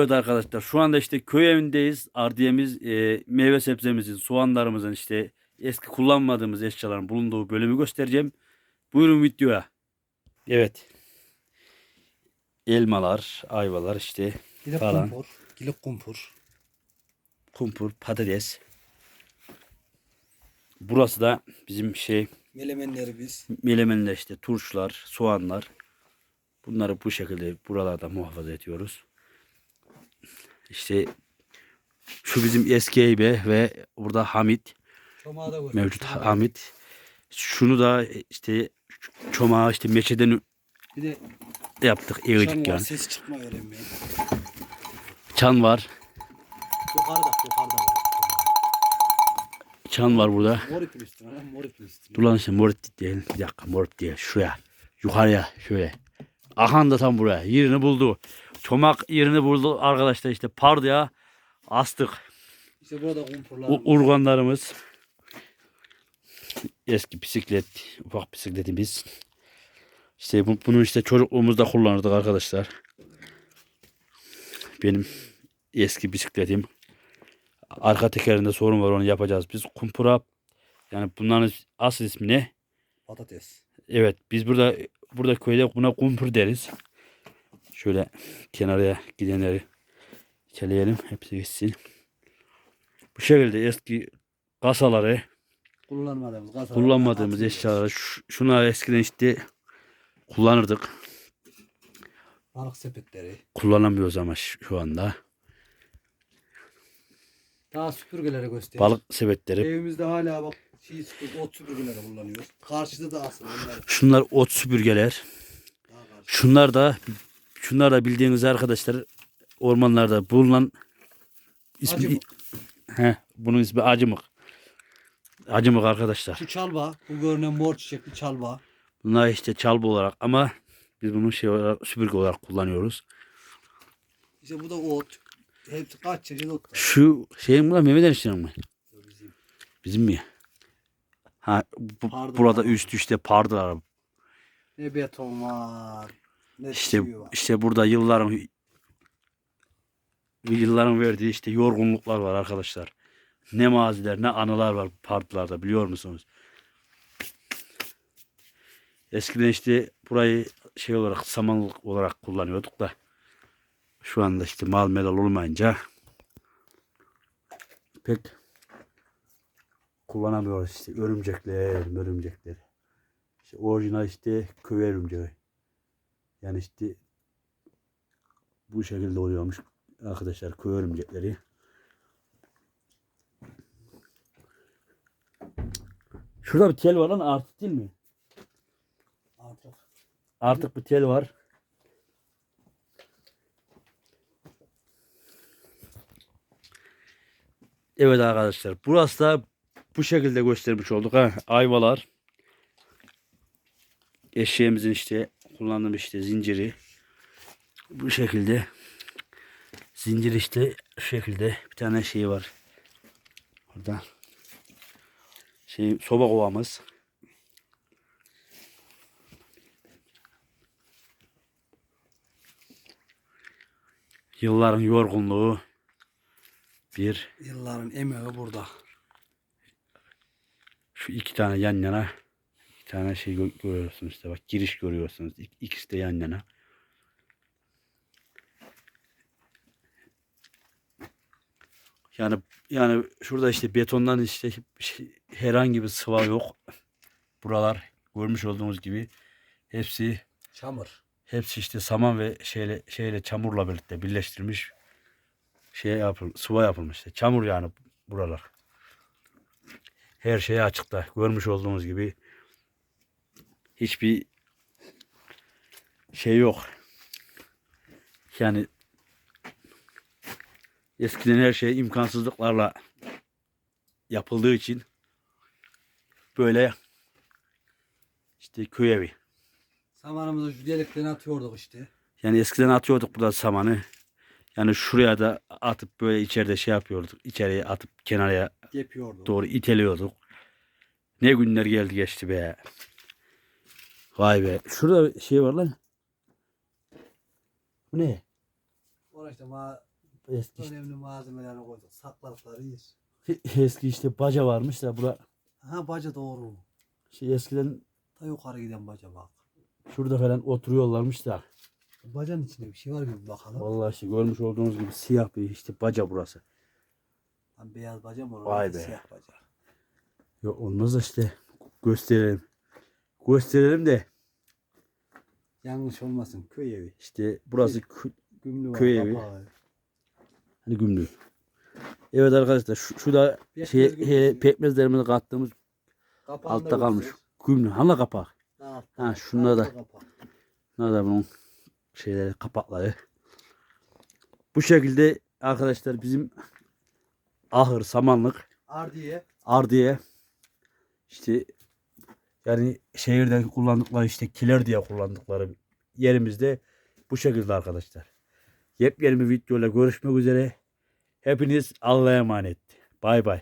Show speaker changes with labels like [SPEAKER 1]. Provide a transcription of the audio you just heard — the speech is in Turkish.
[SPEAKER 1] Evet arkadaşlar şu anda işte köy evindeyiz. Ardiyemiz e, meyve sebzemizin, soğanlarımızın işte eski kullanmadığımız eşyaların bulunduğu bölümü göstereceğim. Buyurun videoya. Evet. Elmalar, ayvalar işte
[SPEAKER 2] Gile
[SPEAKER 1] Falan.
[SPEAKER 2] kumpur. Gile kumpur.
[SPEAKER 1] kumpur, patates. Burası da bizim şey
[SPEAKER 2] Melemenleri biz.
[SPEAKER 1] Melemenler işte turşular, soğanlar. Bunları bu şekilde buralarda muhafaza ediyoruz. İşte şu bizim eski eybe ve burada Hamit mevcut Hamit. Şunu da işte çomağı işte meçeden
[SPEAKER 2] Bir de
[SPEAKER 1] yaptık eğildik yani.
[SPEAKER 2] Ses çıkma öğrenmeyin.
[SPEAKER 1] Çan var.
[SPEAKER 2] Yukarıda yukarıda.
[SPEAKER 1] Çan var burada.
[SPEAKER 2] Mor ipin üstüne lan mor ipin üstüne.
[SPEAKER 1] Dur lan işte morit değil. Bir dakika morit değil. Şuraya. Yukarıya şöyle. Ahan da tam buraya. Yerini buldu. Çomak yerini buldu arkadaşlar işte pardıya astık.
[SPEAKER 2] İşte burada kumpurlar.
[SPEAKER 1] U- urganlarımız. Eski bisiklet, ufak bisikletimiz. İşte bu, bunu işte çocukluğumuzda kullanırdık arkadaşlar. Benim eski bisikletim. Arka tekerinde sorun var onu yapacağız. Biz kumpura yani bunların asıl ismi ne?
[SPEAKER 2] Patates.
[SPEAKER 1] Evet biz burada burada köyde buna kumpur deriz. Şöyle kenaraya gidenleri keleyelim. Hepsi gitsin. Bu şekilde eski kasaları,
[SPEAKER 2] Kullanmadığımız kasalar.
[SPEAKER 1] kullanmadığımız eşyaları, ş- şunlar eskiden işte kullanırdık.
[SPEAKER 2] Balık sepetleri.
[SPEAKER 1] Kullanamıyoruz ama şu anda.
[SPEAKER 2] Daha süpürgeleri göster.
[SPEAKER 1] Balık sepetleri.
[SPEAKER 2] Evimizde hala bak şey süpürge, ot süpürgeleri kullanıyoruz. Karşıda da aslında onlar
[SPEAKER 1] Şunlar ot süpürgeler. Şunlar da şunlar da bildiğiniz arkadaşlar ormanlarda bulunan ismi
[SPEAKER 2] Acımık.
[SPEAKER 1] He, bunun ismi acımık. Acımık arkadaşlar.
[SPEAKER 2] Şu çalba. Bu görünen mor çiçekli çalba.
[SPEAKER 1] Bunlar işte çalbı olarak ama biz bunu şey olarak süpürge olarak kullanıyoruz.
[SPEAKER 2] İşte bu da ot. Hepsi kaç çeşit ot var.
[SPEAKER 1] Şu şeyin bu da Mehmet Enişte'nin mi?
[SPEAKER 2] Bizim.
[SPEAKER 1] Bizim mi? Ha bu,
[SPEAKER 2] Pardon,
[SPEAKER 1] burada
[SPEAKER 2] pardon.
[SPEAKER 1] üst üste pardılar.
[SPEAKER 2] Ne beton var.
[SPEAKER 1] İşte işte burada yılların yılların verdiği işte yorgunluklar var arkadaşlar. Ne maziler ne anılar var parklarda biliyor musunuz? Eskiden işte burayı şey olarak samanlık olarak kullanıyorduk da şu anda işte mal melal olmayınca pek kullanamıyoruz işte örümcekler, örümcekler. İşte orijinal işte köy örümceği. Yani işte bu şekilde oluyormuş arkadaşlar köy örümcekleri. Şurada bir tel var lan artık değil mi?
[SPEAKER 2] Artık.
[SPEAKER 1] Artık bir tel var. Evet arkadaşlar burası da bu şekilde göstermiş olduk ha. Ayvalar. Eşeğimizin işte kullandığım işte zinciri. Bu şekilde. Zincir işte şu şekilde bir tane şey var. Burada. Şey soba kovamız. Yılların yorgunluğu. Bir,
[SPEAKER 2] Yılların emeği burada.
[SPEAKER 1] şu iki tane yan yana. İki tane şey gö- görüyorsunuz işte bak giriş görüyorsunuz. İk- İkisi de yan yana. Yani yani şurada işte betondan işte şey- herhangi bir sıva yok. Buralar görmüş olduğunuz gibi hepsi
[SPEAKER 2] Çamur.
[SPEAKER 1] hepsi işte saman ve şeyle şeyle çamurla birlikte birleştirilmiş şey yapıl sıva yapılmış. işte. Çamur yani buralar. Her şey açıkta. Görmüş olduğunuz gibi hiçbir şey yok. Yani eskiden her şey imkansızlıklarla yapıldığı için böyle işte köy evi.
[SPEAKER 2] Samanımızı şu delikten atıyorduk işte.
[SPEAKER 1] Yani eskiden atıyorduk burada samanı. Yani şuraya da atıp böyle içeride şey yapıyorduk. İçeriye atıp kenaraya
[SPEAKER 2] Yapıyorduk.
[SPEAKER 1] doğru iteliyorduk. Ne günler geldi geçti be. Vay be. Şurada şey var lan. Bu ne?
[SPEAKER 2] Orada işte ma
[SPEAKER 1] eski işte,
[SPEAKER 2] Önemli malzemelerini koyduk. Sakladıkları yer.
[SPEAKER 1] eski işte baca varmış da bura
[SPEAKER 2] Ha baca doğru.
[SPEAKER 1] şey eskiden
[SPEAKER 2] Ta yukarı giden baca bak.
[SPEAKER 1] şurada falan oturuyorlarmış da.
[SPEAKER 2] Bacanın içinde bir şey var gibi bakalım.
[SPEAKER 1] Vallahi işte görmüş olduğunuz gibi siyah bir işte baca burası.
[SPEAKER 2] Lan beyaz baca mı?
[SPEAKER 1] Vay be.
[SPEAKER 2] Siyah baca.
[SPEAKER 1] Yok olmaz da işte gösterelim. Gösterelim de
[SPEAKER 2] Yanlış olmasın. Köy evi.
[SPEAKER 1] işte burası
[SPEAKER 2] var.
[SPEAKER 1] Köy evi.
[SPEAKER 2] kapağı.
[SPEAKER 1] hani gümrük. Evet arkadaşlar şu, şu da
[SPEAKER 2] Pekmez
[SPEAKER 1] şey,
[SPEAKER 2] gümrüğü.
[SPEAKER 1] he, pekmezlerimizi kattığımız
[SPEAKER 2] Kapağını da
[SPEAKER 1] altta kalmış.
[SPEAKER 2] göster.
[SPEAKER 1] Gümrük. Hangi kapak? Ha, şunda da.
[SPEAKER 2] Altta kapak.
[SPEAKER 1] Nerede bunun şeyleri kapakları. Bu şekilde arkadaşlar bizim ahır samanlık
[SPEAKER 2] Ardiye.
[SPEAKER 1] ardiye işte yani şehirdeki kullandıkları işte kiler diye kullandıkları yerimizde bu şekilde arkadaşlar. Yepyeni bir videoyla görüşmek üzere. Hepiniz Allah'a emanet. Bay bay.